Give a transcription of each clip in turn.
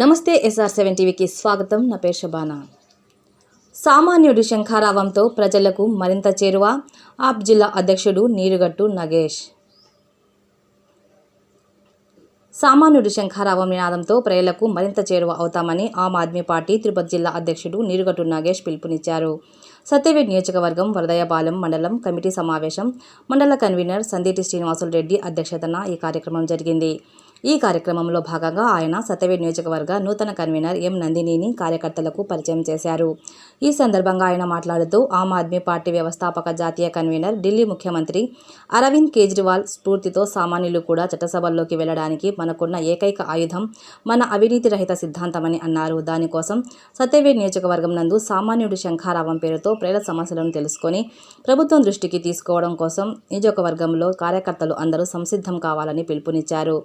నమస్తే SR seven టీవీకి స్వాగతం. నా పేరు శబానా. సామాన్యుడి శంఖారావంతో ప్రజలకు మరింత చేరువ. ఆప్ జిల్లా అధ్యక్షుడు నీరుగట్టు నగేష్. సామాన్యుడి శంఖారావం నినాదంతో ప్రజలకు మరింత చేరువ అవుతామని ఆమ్ ఆద్మీ పార్టీ తిరుపతి జిల్లా అధ్యక్షుడు నీరుగట్టు నాగేష్ పిలుపునిచ్చారు. సత్యవేడ్ నియోజకవర్గం వరదయపాలెం మండలం కమిటీ సమావేశం మండల కన్వీనర్ సందేటి శ్రీనివాసులు రెడ్డి అధ్యక్షతన ఈ కార్యక్రమం జరిగింది. ఈ కార్యక్రమంలో భాగంగా ఆయన సత్యవేడ్ నియోజకవర్గ నూతన కన్వీనర్ ఎం నందినిని కార్యకర్తలకు పరిచయం చేశారు. ఈ సందర్భంగా ఆయన మాట్లాడుతూ ఆమ్ ఆద్మీ పార్టీ వ్యవస్థాపక జాతీయ కన్వీనర్ ఢిల్లీ ముఖ్యమంత్రి అరవింద్ కేజ్రీవాల్ స్ఫూర్తితో సామాన్యులు కూడా చట్టసభల్లోకి వెళ్ళడానికి మనకున్న ఏకైక ఆయుధం మన అవినీతి రహిత సిద్ధాంతమని అన్నారు. దానికోసం సత్యవేడ్ నియోజకవర్గం నందు సామాన్యుడి శంఖారావం పేరుతో ప్రజల సమస్యలను తెలుసుకొని ప్రభుత్వం దృష్టికి తీసుకోవడం కోసం నియోజకవర్గంలో కార్యకర్తలు అందరూ సంసిద్ధం కావాలని పిలుపునిచ్చారు.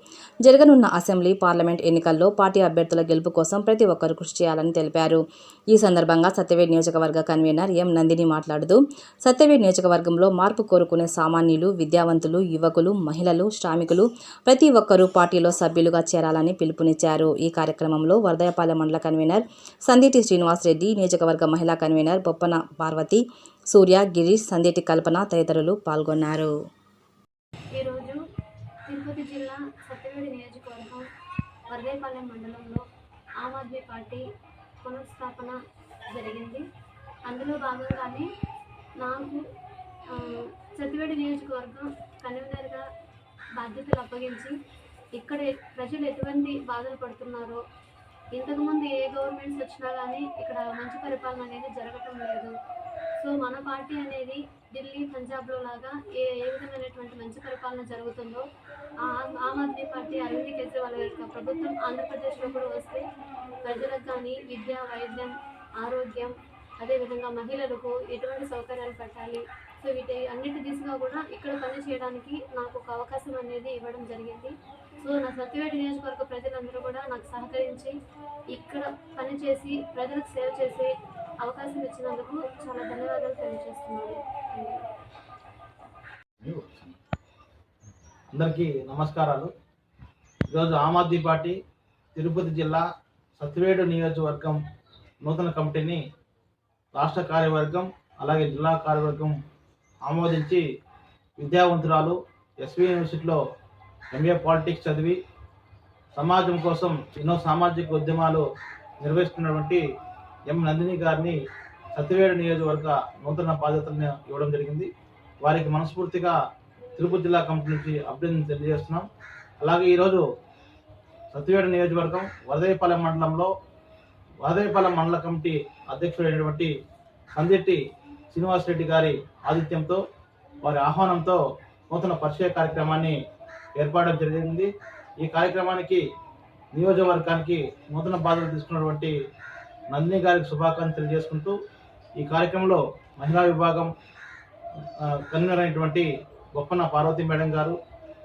జరగనున్న అసెంబ్లీ పార్లమెంట్ ఎన్నికల్లో పార్టీ అభ్యర్థుల గెలుపు కోసం ప్రతి ఒక్కరూ కృషి చేయాలని తెలిపారు. ఈ సందర్భంగా సత్యవేడ్ నియోజకవర్గ కన్వీనర్ ఎం నందిని మాట్లాడుతూ సత్యవేడ్ నియోజకవర్గంలో మార్పు కోరుకునే సామాన్యులు విద్యావంతులు యువకులు మహిళలు శ్రామికులు ప్రతి ఒక్కరూ పార్టీలో సభ్యులుగా చేరాలని పిలుపునిచ్చారు. ఈ కార్యక్రమంలో వరదయపాలెం మండల కన్వీనర్ సందేటి శ్రీనివాస్ రెడ్డి నియోజకవర్గ మహిళా కన్వీనర్ బొప్పన పార్వతి సూర్య గిరీష్ సందేటి కల్పన తదితరులు పాల్గొన్నారు. సత్యవేడి నియోజకవర్గం వరదేపాలెం మండలంలో ఆమ్ ఆద్మీ పార్టీ పునఃస్థాపన జరిగింది. అందులో భాగంగానే నాకు చతివేడి నియోజకవర్గం కన్వీనర్గా బాధ్యతలు అప్పగించి ఇక్కడ ప్రజలు ఎటువంటి బాధలు పడుతున్నారో ఇంతకుముందు ఏ గవర్నమెంట్స్ వచ్చినా కానీ ఇక్కడ మంచి పరిపాలన అనేది జరగటం లేదు. సో మన పార్టీ అనేది ఢిల్లీ పంజాబ్లో లాగా ఏ ఏ విధమైనటువంటి మంచి పరిపాలన జరుగుతుందో ఆ ఆమ్ ఆద్మీ పార్టీ అరవింద్ కేజ్రీవాల్ యొక్క ప్రభుత్వం ఆంధ్రప్రదేశ్లో కూడా వస్తే ప్రజలకు కానీ విద్య వైద్యం ఆరోగ్యం అదేవిధంగా మహిళలకు ఎటువంటి సౌకర్యాలు పెట్టాలి. సో వీటి అన్నిటి దిశగా కూడా ఇక్కడ పని చేయడానికి నాకు ఒక అవకాశం అనేది ఇవ్వడం జరిగింది. సో నా సత్యవేట నియోజకవర్గ ప్రజలందరూ కూడా నాకు సహకరించి ఇక్కడ పనిచేసి ప్రజలకు సేవ చేసే అవకాశం ఇచ్చినందుకు చాలా ధన్యవాదాలు తెలియజేస్తున్నాను. అందరికీ నమస్కారాలు. ఈరోజు ఆమ్ ఆద్మీ పార్టీ తిరుపతి జిల్లా సత్యవేడు నియోజకవర్గం నూతన కమిటీని రాష్ట్ర కార్యవర్గం అలాగే జిల్లా కార్యవర్గం ఆమోదించి విద్యావంతురాలు ఎస్వి యూనివర్సిటీలో ఎంఏ పాలిటిక్స్ చదివి సమాజం కోసం ఎన్నో సామాజిక ఉద్యమాలు నిర్వహిస్తున్నటువంటి ఎం నందిని గారిని సత్యవేడు నియోజకవర్గ నూతన బాధ్యతలను ఇవ్వడం జరిగింది. వారికి మనస్ఫూర్తిగా తిరుపతి జిల్లా కమిటీ నుంచి అభ్యర్థన తెలియజేస్తున్నాం. అలాగే ఈరోజు సత్యవేడు నియోజకవర్గం వరదయపాలెం మండలంలో వరదయపాలెం మండల కమిటీ అధ్యక్షుడైనటువంటి సందెట్టి శ్రీనివాసరెడ్డి గారి ఆతిథ్యంతో వారి ఆహ్వానంతో నూతన పరిచయ కార్యక్రమాన్ని ఏర్పడడం జరిగింది. ఈ కార్యక్రమానికి నియోజకవర్గానికి నూతన బాధ్యత తీసుకున్నటువంటి నందిని గారికి శుభాకాంక్షలు తెలియజేసుకుంటూ ఈ కార్యక్రమంలో మహిళా విభాగం కన్వీనర్ అయినటువంటి గొప్పన పార్వతి మేడం గారు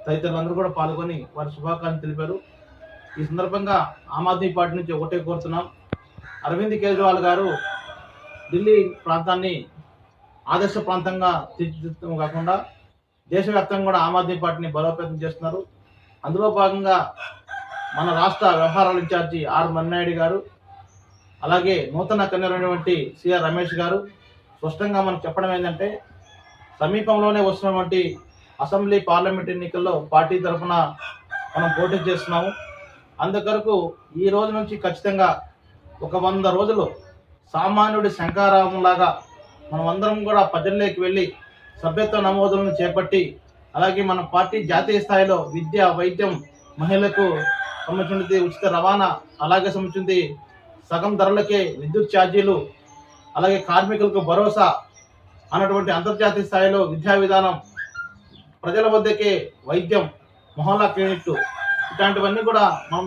తదితరులందరూ కూడా పాల్గొని వారి శుభాకాంక్షలు తెలిపారు. ఈ సందర్భంగా ఆమ్ ఆద్మీ పార్టీ నుంచి ఒకటే కోరుతున్నాం. అరవింద్ కేజ్రీవాల్ గారు ఢిల్లీ ప్రాంతాన్ని ఆదర్శ ప్రాంతంగా తీర్చిదిద్దడం కాకుండా దేశవ్యాప్తంగా కూడా ఆమ్ ఆద్మీ పార్టీని బలోపేతం చేస్తున్నారు. అందులో భాగంగా మన రాష్ట్ర వ్యవహారాల ఇన్ఛార్జి ఆర్ మన్నాయుడు గారు అలాగే నూతన కన్వీనర్ సిఆర్ రమేష్ గారు స్పష్టంగా మనం చెప్పడం ఏంటంటే సమీపంలోనే వస్తున్నటువంటి అసెంబ్లీ పార్లమెంట్ ఎన్నికల్లో పార్టీ తరఫున మనం పోటీ చేస్తున్నాము. అందుకొరకు ఈ రోజు నుంచి ఖచ్చితంగా ఒక వంద రోజులు సామాన్యుడి శంకారావం లాగా మనం అందరం కూడా ప్రజల్లోకి వెళ్ళి సభ్యత్వ నమోదులను చేపట్టి అలాగే మన పార్టీ జాతీయ స్థాయిలో విద్య వైద్యం మహిళలకు సంబంధించినది ఉచిత రవాణా అలాగే సంబంధించింది సగం ధరలకే విద్యుత్ ఛార్జీలు అలాగే కార్మికులకు భరోసా అన్నటువంటి అంతర్జాతీయ స్థాయిలో విద్యా విధానం ప్రజల వద్దకే వైద్యం మొహల్లా క్లినిక్ ఇట్లాంటివన్నీ కూడా మనం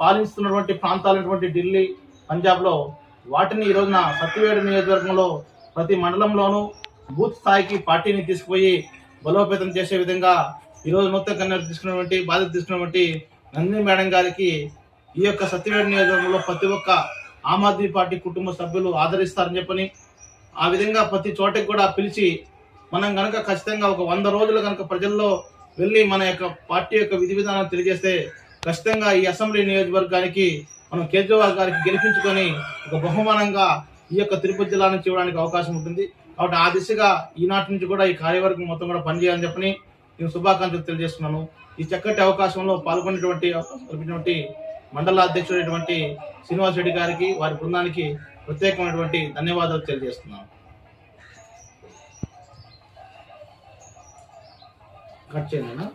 పాలిస్తున్నటువంటి ప్రాంతాలైనటువంటి ఢిల్లీ పంజాబ్లో వాటిని ఈ రోజున సత్యవేడు నియోజకవర్గంలో ప్రతి మండలంలోనూ బూత్ స్థాయికి పార్టీని తీసుకుపోయి బలోపేతం చేసే విధంగా ఈరోజు నూతన కన్వీనర్ తీసుకున్నటువంటి బాధ్యత తీసుకున్నటువంటి నందిని మేడం గారికి ఈ యొక్క సత్యవేడు నియోజకవర్గంలో ప్రతి ఒక్క ఆమ్ ఆద్మీ పార్టీ కుటుంబ సభ్యులు ఆదరిస్తారని చెప్పని ఆ విధంగా ప్రతి చోటకి కూడా పిలిచి మనం కనుక ఖచ్చితంగా ఒక వంద రోజులు కనుక ప్రజల్లో వెళ్ళి మన యొక్క పార్టీ యొక్క విధి విధానం తెలియజేస్తే ఖచ్చితంగా ఈ అసెంబ్లీ నియోజకవర్గానికి మనం కేజ్రీవాల్ గారికి గెలిపించుకొని ఒక బహుమానంగా ఈ యొక్క తిరుపతి జిల్లా నుంచి ఇవ్వడానికి అవకాశం ఉంటుంది. కాబట్టి ఆ దిశగా ఈనాటి నుంచి కూడా ఈ కార్యవర్గం మొత్తం కూడా పనిచేయాలని చెప్పని నేను శుభాకాంక్షలు తెలియజేస్తున్నాను. ఈ చక్కటి అవకాశంలో పాల్గొనేటువంటి కల్పించినటువంటి మండల అధ్యక్షుడైనటువంటి శ్రీనివాస్ రెడ్డి గారికి వారి బృందానికి ప్రత్యేకమైనటువంటి ధన్యవాదాలు తెలియజేస్తున్నాను కట్ చేయండి